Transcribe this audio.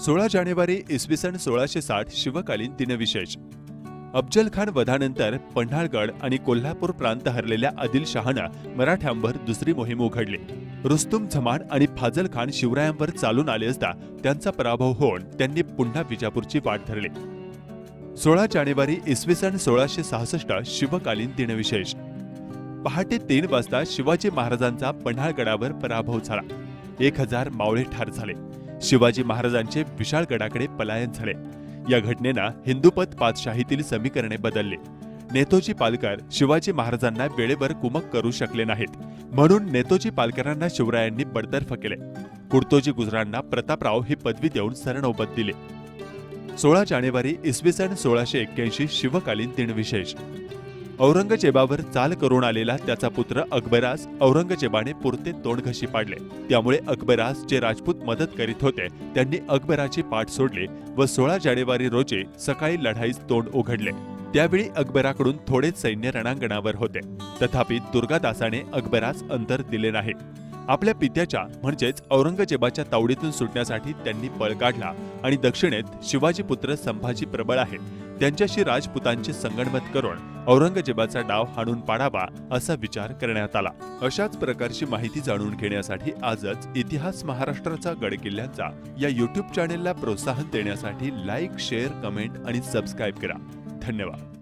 सोळा जानेवारी इसवी सन सोळाशे साठ शिवकालीन दिनविशेष. अफजल खान वधानंतर पन्हाळगड आणि कोल्हापूर प्रांत हरलेल्या आदिलशहानं मराठ्यांवर दुसरी मोहीम उघडली. रुस्तुम झमान आणि फाजल खान शिवरायांवर चालून आले असता त्यांचा पराभव होऊन त्यांनी पुन्हा विजापूरची वाट धरली. सोळा जानेवारी इसवी सन सोळाशे सहासष्ट शिवकालीन दिनविशेष. पहाटे तीन वाजता शिवाजी महाराजांचा पन्हाळगडावर पराभव झाला. एक हजार मावळे ठार झाले. शिवाजी महाराजांचे विशाळगडाकडे पलायन झाले. या घटनेनं हिंदुपत पातशाहीतील समीकरणे बदलली. नेतोजी पालकर शिवाजी महाराजांना वेळेवर कुमक करू शकले नाहीत. म्हणून नेतोजी पालकरांना शिवरायांनी बडतर्फ केले. कुर्तोजी गुजरांना प्रतापराव ही पदवी देऊन सरणोबत दिली. सोळा जानेवारी इसवी सन सोळाशे एक्क्याऐंशी शिवकालीन दिनविशेष. औरंगजेबावर चाल करून आलेला त्याचा पुत्र अकबरास औरंगजेबाने पुरते तोंडघशी पाडले. त्यामुळे अकबरास जे राजपूत मदत करीत होते त्यांनी अकबराची पाठ सोडली व सोळा जानेवारी रोजी सकाळी लढाईस तोंड उघडले. त्यावेळी अकबराकडून थोडेच सैन्य रणांगणावर होते. तथापि दुर्गादासाने अकबरास अंतर दिले नाही. आपल्या पित्याच्या म्हणजेच औरंगजेबाच्या तावडीतून सुटण्यासाठी त्यांनी पळ काढला आणि दक्षिणेत शिवाजी पुत्र संभाजी प्रबळ आहे. त्यांच्याशी राजपुतांचे संगणमत करून औरंगजेबाचा डाव हाणून पाडावा असा विचार करण्यात आला. अशाच प्रकारची माहिती जाणून घेण्यासाठी आजच इतिहास महाराष्ट्राचा गडकिल्ल्यांचा या युट्यूब चॅनेलला प्रोत्साहन देण्यासाठी लाईक शेअर कमेंट आणि सबस्क्राईब करा. धन्यवाद.